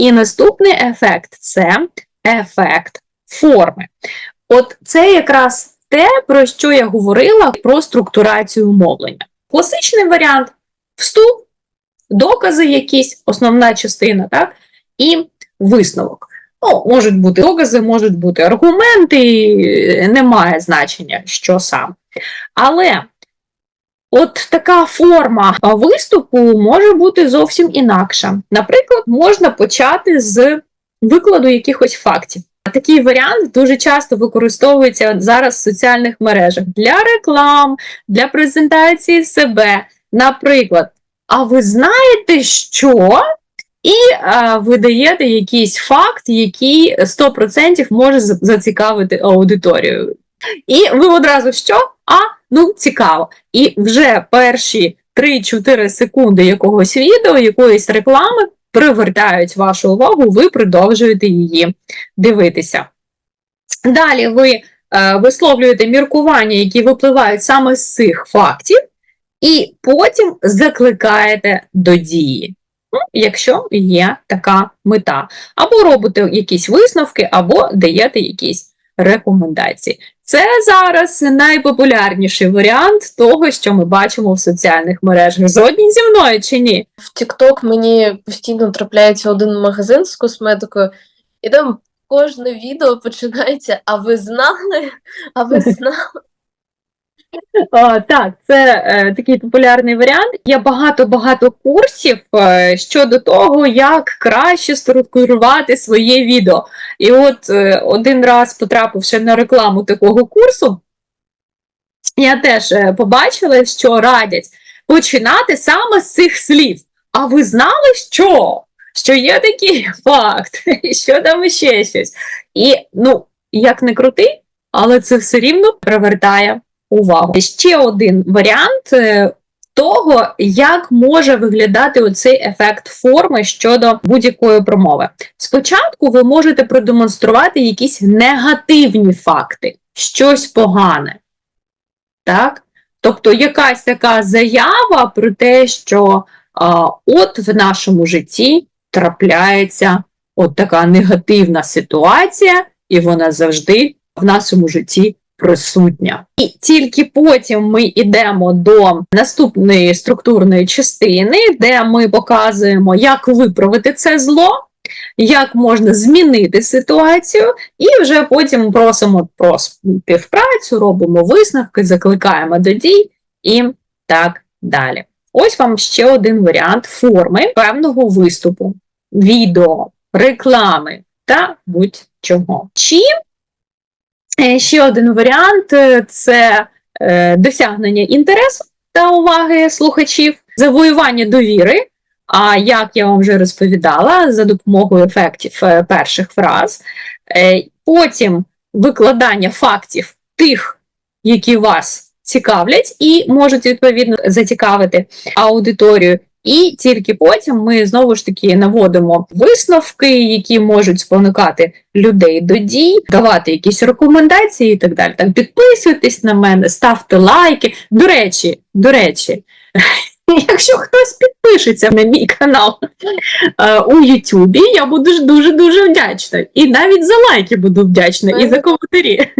І наступний ефект це ефект форми. От це якраз те, про що я говорила про структурацію мовлення. Класичний варіант вступ, докази якісь, основна частина, так, і висновок. Ну, можуть бути докази, можуть бути аргументи, немає значення, що сам. Але от така форма виступу може бути зовсім інакша. Наприклад, можна почати з викладу якихось фактів. Такий варіант дуже часто використовується зараз в соціальних мережах для реклам, для презентації себе. Наприклад, а ви знаєте, що? І а, ви даєте якийсь факт, який 100% може зацікавити аудиторію. І ви одразу що? А, ну цікаво. І вже перші 3-4 секунди якогось відео, якоїсь реклами привертають вашу увагу, ви продовжуєте її дивитися. Далі ви е, висловлюєте міркування, які випливають саме з цих фактів, і потім закликаєте до дії. Ну, якщо є така мета. Або робите якісь висновки, або даєте якісь рекомендації. Це зараз найпопулярніший варіант того, що ми бачимо в соціальних мережах. Згодні зі мною чи ні? В TikTok мені постійно трапляється один магазин з косметикою, і там кожне відео починається. А ви знали? А ви знали? О, так, це е, такий популярний варіант. Є багато-багато курсів е, щодо того, як краще структурувати своє відео. І от е, один раз потрапивши на рекламу такого курсу, я теж е, побачила, що радять починати саме з цих слів. А ви знали, що? Що є такий факт, що там ще щось. І ну, як не крути, але це все рівно привертає увагу. Ще один варіант е, того, як може виглядати оцей ефект форми щодо будь-якої промови. Спочатку ви можете продемонструвати якісь негативні факти, щось погане. Так? Тобто якась така заява про те, що а, от в нашому житті трапляється от така негативна ситуація, і вона завжди в нашому житті присутня. І тільки потім ми йдемо до наступної структурної частини, де ми показуємо, як виправити це зло, як можна змінити ситуацію, і вже потім просимо про співпрацю, робимо висновки, закликаємо до дій і так далі. Ось вам ще один варіант форми певного виступу, відео, реклами та будь-чого. Чим Ще один варіант е, це е, досягнення інтересу та уваги слухачів, завоювання довіри. А як я вам вже розповідала, за допомогою ефектів е, перших фраз, Е, потім викладання фактів тих, які вас цікавлять, і можуть відповідно зацікавити аудиторію. І тільки потім ми знову ж таки наводимо висновки, які можуть спонукати людей до дій, давати якісь рекомендації і так далі. Там підписуйтесь на мене, ставте лайки. До речі, до речі, якщо хтось підпишеться на мій канал е, у Ютубі, я буду дуже дуже вдячна. І навіть за лайки буду вдячна, і за коментарі.